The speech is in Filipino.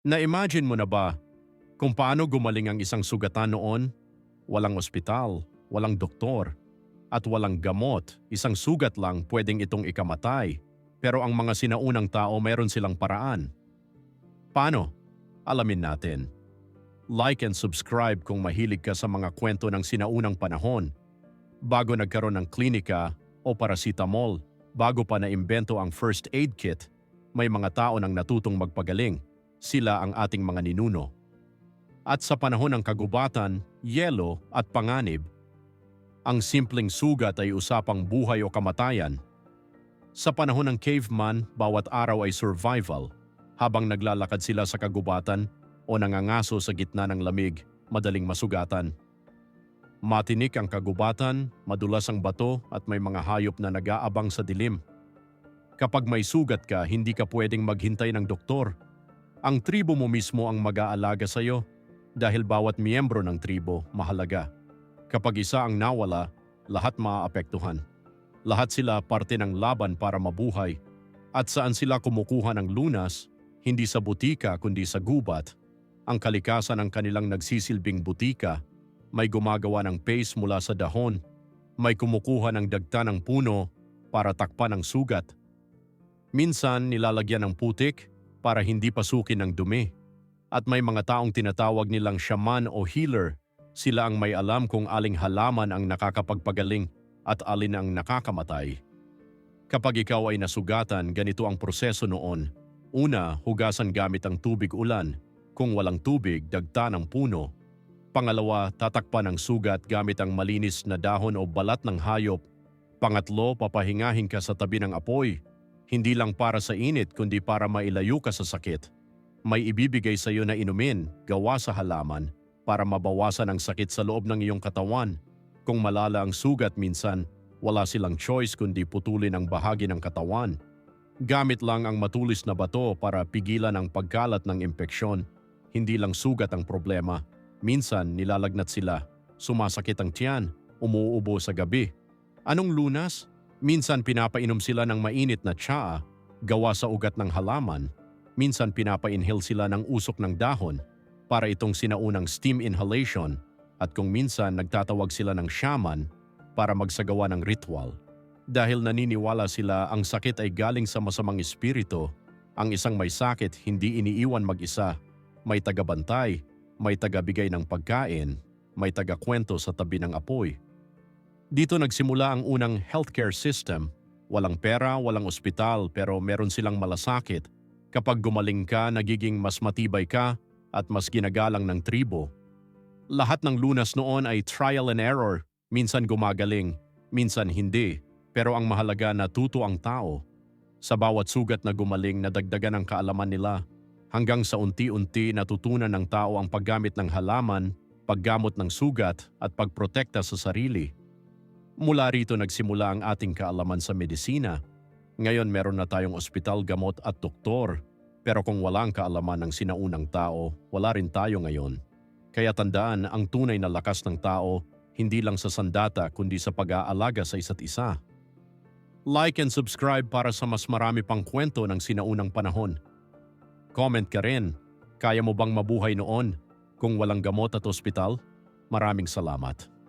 Na-imagine mo na ba kung paano gumaling ang isang sugatan noon? Walang ospital, walang doktor, at walang gamot. Isang sugat lang pwedeng itong ikamatay. Pero ang mga sinaunang tao meron silang paraan. Paano? Alamin natin. Like and subscribe kung mahilig ka sa mga kwento ng sinaunang panahon. Bago nagkaroon ng klinika o paracetamol, bago pa naimbento ang first aid kit, may mga tao nang natutong magpagaling. Sila ang ating mga ninuno. At sa panahon ng kagubatan, yelo at panganib, ang simpleng sugat ay usapang buhay o kamatayan. Sa panahon ng caveman, bawat araw ay survival. Habang naglalakad sila sa kagubatan o nangangaso sa gitna ng lamig, madaling masugatan. Matinik ang kagubatan, madulas ang bato at may mga hayop na nag-aabang sa dilim. Kapag may sugat ka, hindi ka pwedeng maghintay ng doktor. Ang tribo mo mismo ang mag-aalaga sa iyo dahil bawat miyembro ng tribo mahalaga. Kapag isa ang nawala, lahat maaapektuhan. Lahat sila parte ng laban para mabuhay. At saan sila kumukuha ng lunas, hindi sa butika kundi sa gubat. Ang kalikasan ng kanilang nagsisilbing butika, may gumagawa ng paste mula sa dahon, may kumukuha ng dagta ng puno para takpan ang sugat. Minsan nilalagyan ng putik para hindi pasukin ng dumi. At may mga taong tinatawag nilang shaman o healer. Sila ang may alam kung aling halaman ang nakakapagpagaling at alin ang nakakamatay. Kapag ikaw ay nasugatan, ganito ang proseso noon. Una, hugasan gamit ang tubig ulan. Kung walang tubig, dagta ng puno. Pangalawa, tatakpan ang sugat gamit ang malinis na dahon o balat ng hayop. Pangatlo, papahingahin ka sa tabi ng apoy. Hindi lang para sa init kundi para mailayo ka sa sakit. May ibibigay sa iyo na inumin, gawa sa halaman, para mabawasan ang sakit sa loob ng iyong katawan. Kung malala ang sugat minsan, wala silang choice kundi putulin ang bahagi ng katawan. Gamit lang ang matulis na bato para pigilan ang pagkalat ng impeksyon. Hindi lang sugat ang problema. Minsan nilalagnat sila, sumasakit ang tiyan, umuubo sa gabi. Anong lunas? Minsan pinapainom sila ng mainit na tsaa, gawa sa ugat ng halaman. Minsan pinapa-inhale sila ng usok ng dahon para itong sinaunang steam inhalation at kung minsan nagtatawag sila ng shaman para magsagawa ng ritual. Dahil naniniwala sila ang sakit ay galing sa masamang espiritu, ang isang may sakit hindi iniiwan mag-isa, may tagabantay, may tagabigay ng pagkain, may tagakwento sa tabi ng apoy. Dito nagsimula ang unang healthcare system. Walang pera, walang ospital pero meron silang malasakit. Kapag gumaling ka, nagiging mas matibay ka at mas ginagalang ng tribo. Lahat ng lunas noon ay trial and error. Minsan gumagaling, minsan hindi. Pero ang mahalaga natuto ang tao. Sa bawat sugat na gumaling, nadagdagan ang kaalaman nila. Hanggang sa unti-unti natutunan ng tao ang paggamit ng halaman, paggamot ng sugat at pagprotekta sa sarili. Mula rito nagsimula ang ating kaalaman sa medisina. Ngayon meron na tayong ospital, gamot at doktor. Pero kung walang kaalaman ng sinaunang tao, wala rin tayo ngayon. Kaya tandaan ang tunay na lakas ng tao hindi lang sa sandata kundi sa pag-aalaga sa isa't isa. Like and subscribe para sa mas marami pang kwento ng sinaunang panahon. Comment ka rin, kaya mo bang mabuhay noon kung walang gamot at ospital? Maraming salamat.